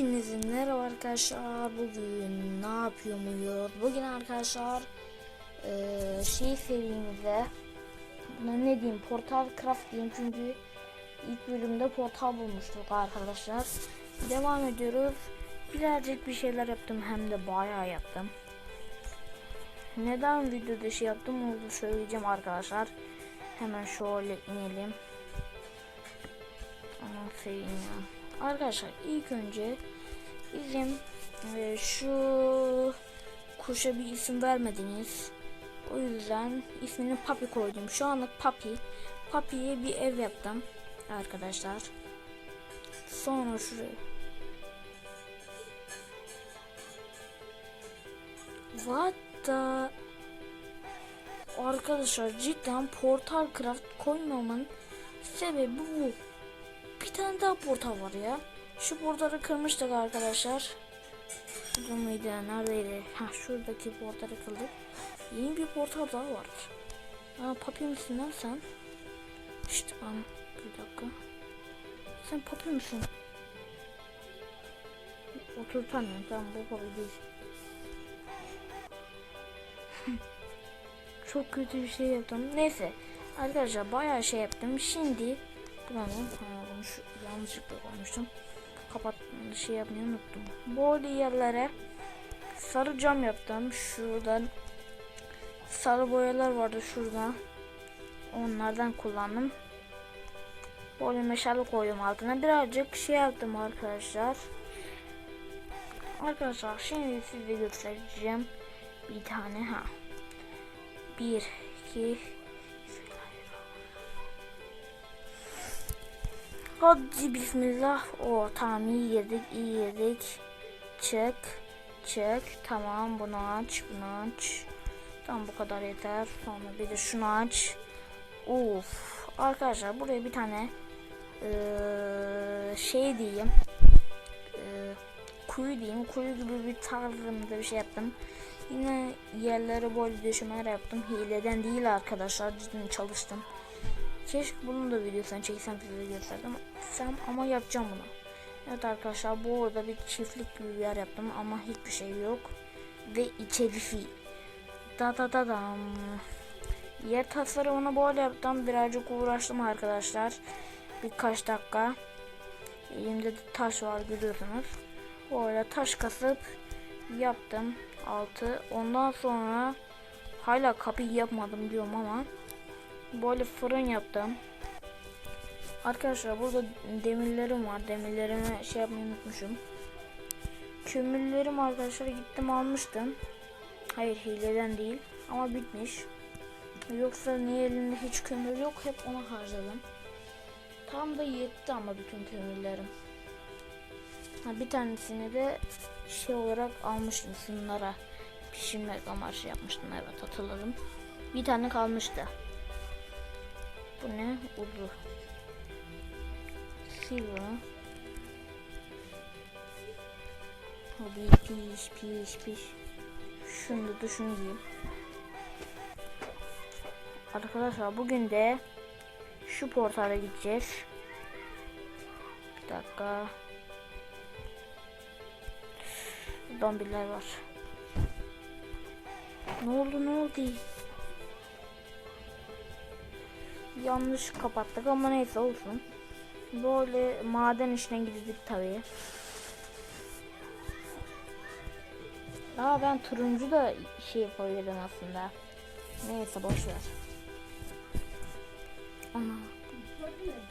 Hepinizin merhaba arkadaşlar. Bugün ne yapıyor muyuz? Bugün arkadaşlar eee şey serimizde buna ne diyeyim Portal Craft diyeyim çünkü ilk bölümde portal bulmuştuk arkadaşlar. Devam ediyoruz. Birazcık bir şeyler yaptım hem de bayağı yaptım. Neden videoda şey yaptım onu söyleyeceğim arkadaşlar. Hemen şöyle inelim. Aman seveyim ya. Arkadaşlar ilk önce bizim e, şu kuşa bir isim vermediniz. O yüzden ismini Papi koydum. Şu anlık Papi. Papi'ye bir ev yaptım arkadaşlar. Sonra şuraya. What the Arkadaşlar cidden Portal Craft koymamın sebebi bu. Bir tane daha portal var ya. Şu portalı kırmıştık arkadaşlar. Şurada mıydı? Neredeydi? Ha şuradaki portalı kırdık. Yeni bir portal daha var. Aa papi misin lan sen? İşte ben bir dakika. Sen papi misin? Oturtamıyorum. Tamam bu papi değil. Çok kötü bir şey yaptım. Neyse. Arkadaşlar bayağı şey yaptım. Şimdi buranın ha, bunu şu, yanlışlıkla koymuştum. Kapat şey yapmayı unuttum. Böyle yerlere sarı cam yaptım. Şuradan sarı boyalar vardı şurada. Onlardan kullandım. Böyle meşale koydum altına. Birazcık şey yaptım arkadaşlar. Arkadaşlar şimdi size göstereceğim. Bir tane ha. Bir, iki, Hadi bismillah. O tamam iyi yedik iyi yedik. Çek. Çek. Tamam bunu aç. Bunu aç. Tamam bu kadar yeter. Sonra bir de şunu aç. Uf. Arkadaşlar buraya bir tane eee, şey diyeyim. Eee, kuyu diyeyim. Kuyu gibi bir tarzımda bir şey yaptım. Yine yerlere böyle döşemeler yaptım. Hileden değil arkadaşlar. Cidden çalıştım. Keşke bunun da videosunu çeksem size gösterdim. Sen ama yapacağım bunu. Evet arkadaşlar bu arada bir çiftlik gibi bir yer yaptım ama hiçbir şey yok. Ve içerisi. Da da da dam. Yer tasarımını böyle yaptım. Birazcık uğraştım arkadaşlar. Birkaç dakika. Elimde de taş var görüyorsunuz. Böyle taş kasıp yaptım altı. Ondan sonra hala kapıyı yapmadım diyorum ama böyle fırın yaptım. Arkadaşlar burada demirlerim var. Demirlerimi şey yapmayı unutmuşum. Kömürlerim arkadaşlar gittim almıştım. Hayır hileden değil ama bitmiş. Yoksa niye elimde hiç kömür yok hep ona harcadım. Tam da yetti ama bütün kömürlerim. Ha, bir tanesini de şey olarak almıştım şunlara pişirmek amaçlı yapmıştım evet hatırladım. Bir tane kalmıştı. Bu ne? Uzu. Sil bunu. Hadi piş piş piş. Şunu da şunu diyeyim. Arkadaşlar bugün de şu portala gideceğiz. Bir dakika. Zombiler var. Ne oldu ne oldu? Yanlış kapattık ama neyse olsun. Böyle maden işine gidecek tabii. Aa ben turuncu da şey yapabilirim aslında. Neyse boş ver. Ana.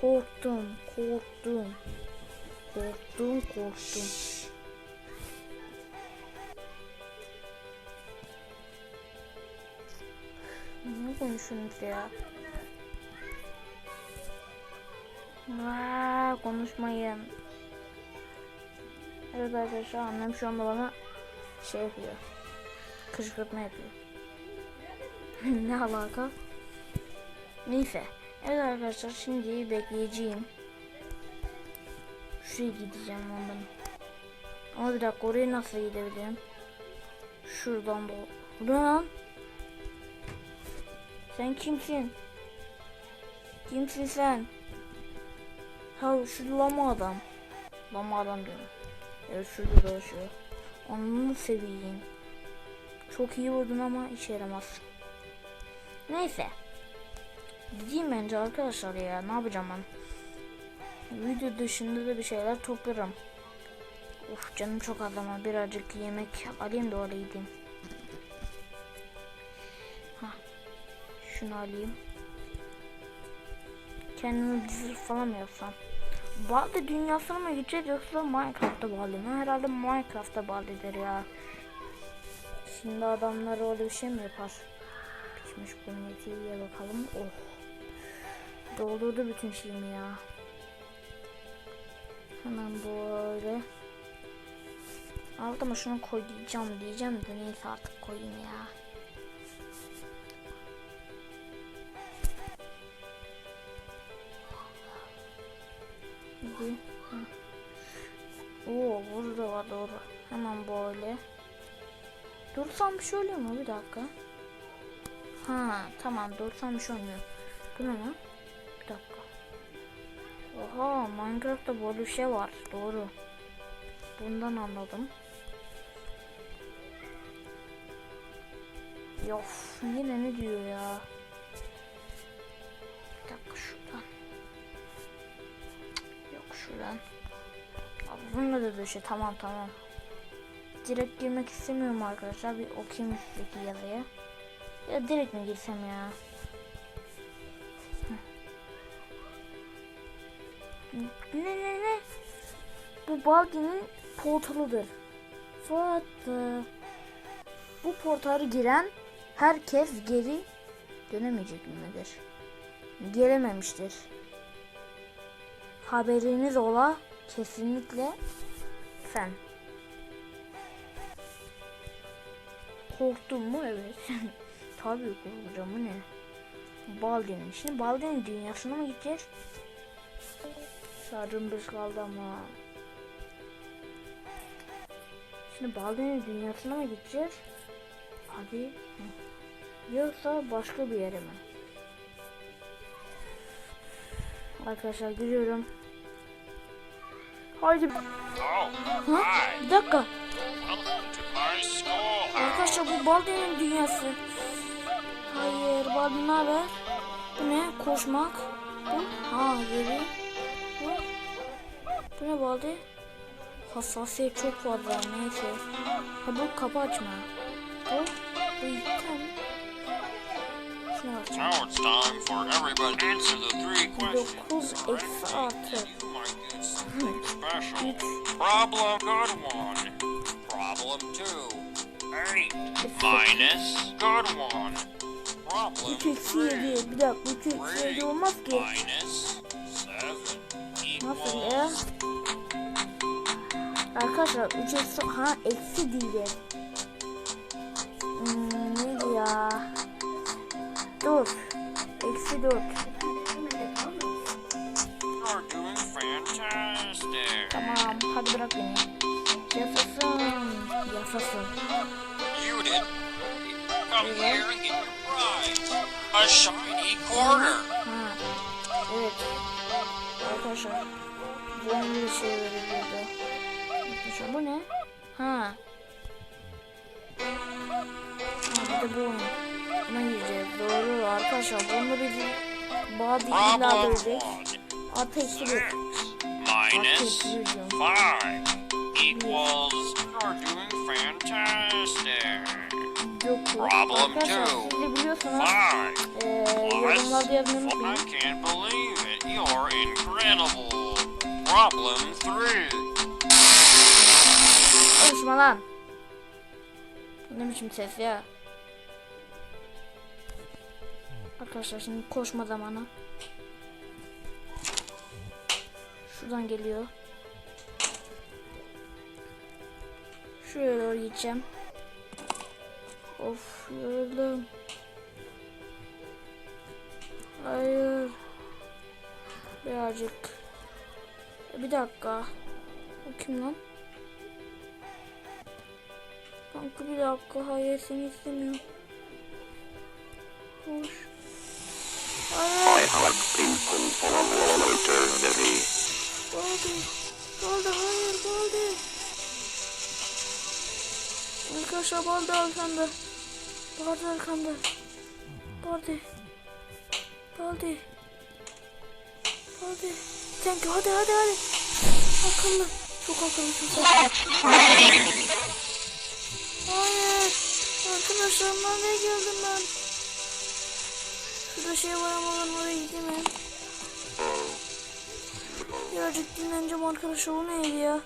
Korktum, korktum. Korktum, korktum. Ne konuşuyorsunuz ya? Aa, konuşmayın. Evet arkadaşlar annem şu anda bana şey yapıyor. Kışkırtma yapıyor. ne alaka? Neyse. Evet arkadaşlar şimdi bekleyeceğim. Şuraya gideceğim ondan. Ama bir dakika oraya nasıl gidebilirim? Şuradan da. Lan? Sen kimsin? Kimsin sen? Ha şu lama adam. Lama adam diyorum. Evet şurada dolaşıyor. Onu seveyim. Çok iyi vurdun ama işe yaramaz. Neyse. Gideyim bence arkadaşlar ya. Ne yapacağım ben? Video dışında da bir şeyler toplarım. Of canım çok az ama birazcık yemek alayım da oraya gideyim. Hah. Şunu alayım. Kendime dizi falan mı yapsam? Baldi dünyasına mı gideceğiz yoksa Minecraft'ta Baldi mi? Herhalde Minecraft'ta Baldi'dir ya. Şimdi adamlar öyle bir şey mi yapar? Pişmiş komüniteye bakalım. Oh. Doldurdu bütün şeyimi ya. Hemen böyle. Aldım şunu koyacağım diyeceğim de neyse artık koyayım ya. Hı. Oo burada var doğru. Hemen böyle. Dursam bir şey oluyor mu? Bir dakika. Ha tamam dursam bir şey olmuyor. Bu ne lan? Bir dakika. Oha Minecraft'ta böyle bir şey var. Doğru. Bundan anladım. Yof yine ne diyor ya? Bir dakika şuradan. Şuradan. Abi bununla da döşe tamam tamam. Direkt girmek istemiyorum arkadaşlar. Bir okuyayım üstteki yazıya. Ya direkt mi girsem ya? Ne ne ne? Bu Baldi'nin portalıdır. E, bu portala giren herkes geri dönemeyecek midir? Gelememiştir. Haberiniz ola kesinlikle sen. Korktun mu? Evet. Tabii korkacağım. Bu ne? Baldi'nin. Şimdi Baldi'nin dünyasına mı gideceğiz? Bir kaldı ama. Şimdi Baldi'nin dünyasına mı gideceğiz? Hadi. Yoksa başka bir yere mi? Arkadaşlar giriyorum. Haydi. Ha? Bir dakika. Arkadaşlar bu Baldi'nin dünyası. Hayır Baldi ne haber? Bu ne? Koşmak. Bu? Ha geri. Bu? Bu ne Baldi? Hassasiyet çok fazla neyse. Ha bu kapı açma. Bu? Bu item. Questions. 9 eksi artı. You might get something special. X Problem good one. Problem two. Eight. Minus good one. Problem 3 eksi three. 7. Bir dakika 3 eksi Three 7 olmaz ki. minus seven Nasıl equals ya? Arkadaşlar 3 eksi ha eksi değil. Hmm, neydi ya? Dur. Eksi 4. You're doing fantastic. Tamam hadi bırak beni. Get your prize. A shiny quarter. Ha. Evet. Arkadaşlar. Bu bir şey veriliyordu. Arkadaşlar bu ne? Ha. Ha bir de bu oyun. Buna gireceğiz. Arkadaşlar. Bunda bizi body illa bir. Six minus five equals. You're doing fantastic. Dokuz. Problem Arkadaşlar siz de biliyorsunuz. Yorumlarda yazmayı I can't believe it. You're incredible. Problem three. Konuşma lan. Ne biçim ses ya? Arkadaşlar şimdi koşma zamanı. Şuradan geliyor. Şuraya doğru gideceğim. Of yoruldum. Hayır. Birazcık. Bir dakika. O kim lan? Kanka bir dakika hayır seni istemiyorum. Hayır. Kaldı. Kaldı hayır kaldı. Arkadaşlar baldı arkamda. Baldı arkamda. Baldı. Baldı. Thank you. Hadi hadi hadi. Akıllı. Çok akıllısın sen. Hayır. Arkadaşlar nereye geldim ben? Şurada şey var ama ben oraya gideyim ben. Birazcık dinleneceğim arkadaşlar. O neydi ya?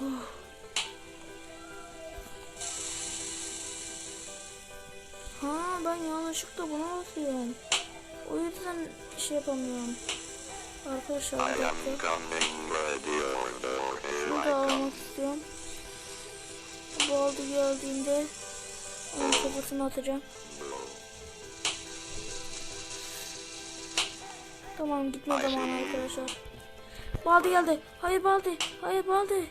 Oh. Ha ben yanlışlıkla buna basıyorum. O yüzden şey yapamıyorum. Arkadaşlar bir dakika. Şunu da almak istiyorum. Bu aldı geldiğinde onun kafasını atacağım. Tamam gitme zamanı arkadaşlar. Baldi geldi. Hayır Baldi. Hayır Baldi.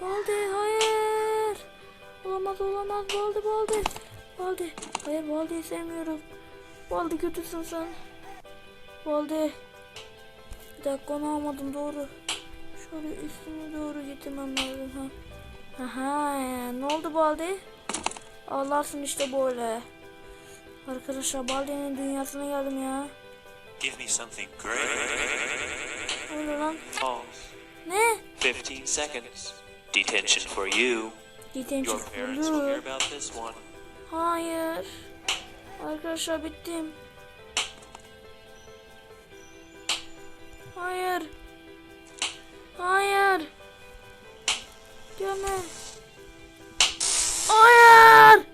Baldi hayır. Olamaz olamaz Baldi Baldi. Baldi. Hayır Baldi'yi sevmiyorum. Baldi kötüsün sen. Baldi. Bir dakika onu almadım doğru. Şöyle üstüne doğru gitmem lazım ha. Aha ne oldu Baldi? Ağlarsın işte böyle. Arkadaşlar Baldi'nin dünyasına geldim ya. Give me something great. Ne oldu lan? Pause. Ne? 15 seconds. Detention for you. Detention Your parents will hear about this one. Hayır. Arkadaşlar bittim. Hayır. Hayır. Gelme. Hayır.